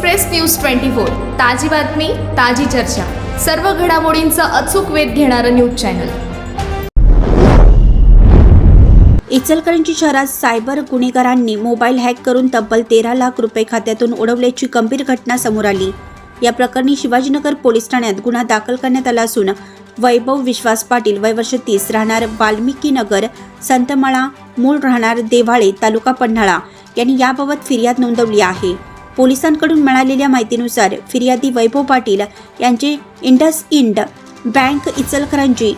Express news twenty four ताजी बातमी ताजी चर्चा. सर्व घडामोडींचा अचूक वेध घेणारं न्यूज चॅनल. इचलकरंजी शहरात सायबर गुन्हेगारांनी मोबाईल हॅक करून तब्बल तेरा लाख रुपये खात्यातून उडवल्याची गंभीर घटना समोर आली. या प्रकरणी शिवाजीनगर पोलीस ठाण्यात गुन्हा दाखल करण्यात आला असून वैभव विश्वास पाटील वय वर्ष तीस राहणार वाल्मिकी नगर संतमाळा मूळ राहणार देवाळे तालुका पन्हाळा यांनी याबाबत फिर्याद नोंदवली आहे. पोलिसांकडून मिळालेल्या माहितीनुसार फिर्यादी वैभव पाटील यांचे इंडस इंड बँक इचलकरंजी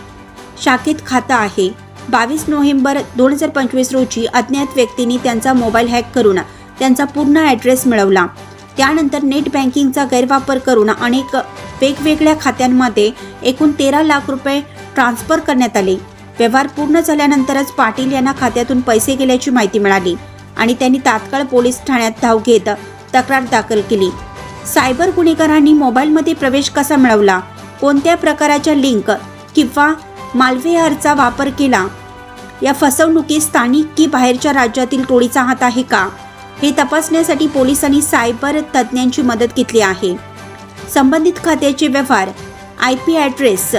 शाखेत खातं आहे. बावीस नोव्हेंबर दोन हजार पंचवीस रोजी अज्ञात व्यक्तींनी त्यांचा मोबाईल हॅक करून त्यांचा पूर्ण ॲड्रेस मिळवला. त्यानंतर नेट बँकिंगचा गैरवापर करून अनेक वेगवेगळ्या खात्यांमध्ये एकूण तेरा लाख रुपये ट्रान्स्फर करण्यात आले. व्यवहार पूर्ण झाल्यानंतरच पाटील यांना खात्यातून पैसे गेल्याची माहिती मिळाली आणि त्यांनी तात्काळ पोलीस ठाण्यात धाव घेत तक्रार दाखल केली. सायबर गुन्हेगारांनी मोबाईलमध्ये प्रवेश कसा मिळवला? कोणत्या प्रकाराच्या लिंक किंवा मालवेअरचा वापर केला? या फसवणुकीत स्थानिक की बाहेरच्या राज्यातील टोळीचा हात आहे का? हे तपासण्यासाठी पोलिसांनी सायबर तज्ज्ञांची मदत घेतली आहे. संबंधित खात्याचे व्यवहार आय पी ॲड्रेस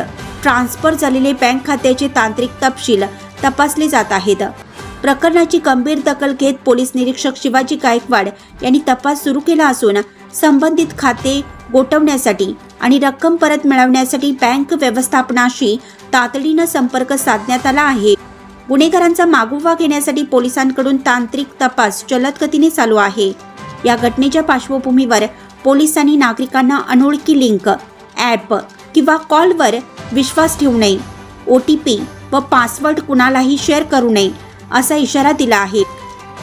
ट्रान्सफर झालेले बँक खात्याचे तांत्रिक तपशील तपासले जात आहेत. प्रकरणाची गंभीर दखल घेत पोलीस निरीक्षक शिवाजी गायकवाड यांनी तपास सुरू केला असून संबंधित खाते गोठवण्यासाठी आणि रक्कम परत मिळवण्यासाठी बँक व्यवस्थापनाशी तातडीनं संपर्क साधण्यात आला आहे. गुन्हेगारांचा मागोवा घेण्यासाठी पोलिसांकडून तांत्रिक तपास जलद गतीने चालू आहे. या घटनेच्या पार्श्वभूमीवर पोलिसांनी नागरिकांना अनोळखी लिंक ॲप किंवा कॉलवर विश्वास ठेवू नये. ओ टी पी व पासवर्ड कुणालाही शेअर करू नये. असा इशारा दिला आहे.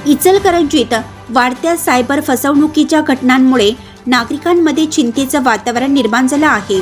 इचलकरंजीत वाढत्या सायबर फसवणुकीच्या घटनांमुळे नागरिकांमध्ये चिंतेचं वातावरण निर्माण झालं आहे.